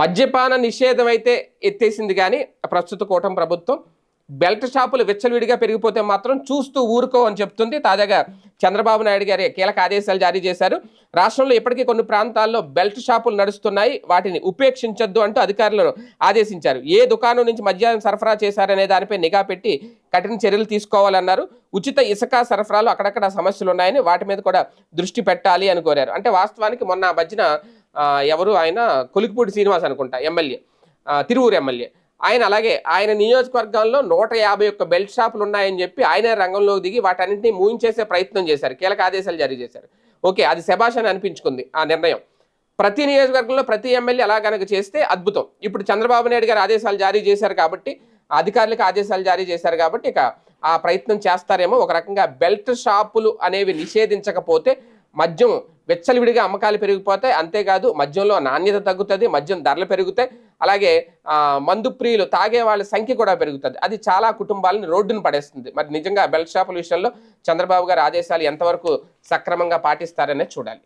మద్యపాన నిషేధం అయితే ఎత్తేసింది కానీ ప్రస్తుత కూటమి ప్రభుత్వం బెల్ట్ షాపులు విచ్చలవిడిగా పెరిగిపోతే మాత్రం చూస్తూ ఊరుకో అని చెప్తుంది. తాజాగా చంద్రబాబు నాయుడు గారి కీలక ఆదేశాలు జారీ చేశారు. రాష్ట్రంలో ఇప్పటికీ కొన్ని ప్రాంతాల్లో బెల్ట్ షాపులు నడుస్తున్నాయి. వాటిని ఉపేక్షించొద్దు అంటూ అధికారులను ఆదేశించారు. ఏ దుకాణం నుంచి మద్యాన్ని సరఫరా చేశారనే దానిపై నిఘా పెట్టి కఠిన చర్యలు తీసుకోవాలన్నారు. ఉచిత ఇసుక సరఫరాలు అక్కడక్కడ సమస్యలు ఉన్నాయని వాటి మీద కూడా దృష్టి పెట్టాలి అని కోరారు. అంటే వాస్తవానికి మొన్న మధ్యన ఎవరు? ఆయన కొలికిపూడి శ్రీనివాస్ అనుకుంటా ఎమ్మెల్యే. తిరువూరు ఎమ్మెల్యే. ఆయన అలాగే ఆయన నియోజకవర్గంలో నూట యాభై ఒక్క బెల్ట్ షాపులు ఉన్నాయని చెప్పి ఆయన రంగంలోకి దిగి వాటన్నింటినీ మూయించేసే ప్రయత్నం చేశారు. కీలక ఆదేశాలు జారీ చేశారు. ఓకే అది శభాష్ అని అనిపించుకుంది ఆ నిర్ణయం. ప్రతి నియోజకవర్గంలో ప్రతి ఎమ్మెల్యే అలా కనుక చేస్తే అద్భుతం. ఇప్పుడు చంద్రబాబు నాయుడు గారు ఆదేశాలు జారీ చేశారు కాబట్టి అధికారులకు ఆదేశాలు జారీ చేశారు కాబట్టి ఇక ఆ ప్రయత్నం చేస్తారేమో. ఒక రకంగా బెల్ట్ షాపులు అనేవి నిషేధించకపోతే మద్యం వెచ్చలివిడిగా అమ్మకాలు పెరిగిపోతాయి. అంతేకాదు మద్యంలో నాణ్యత తగ్గుతుంది మద్యం ధరలు పెరుగుతాయి. అలాగే మందు ప్రియులు తాగే వాళ్ళ సంఖ్య కూడా పెరుగుతుంది. అది చాలా కుటుంబాలను రోడ్డును పడేస్తుంది. మరి నిజంగా బెల్ట్ షాపుల విషయంలో చంద్రబాబు గారు ఆదేశాలు ఎంతవరకు సక్రమంగా పాటిస్తారనే చూడాలి.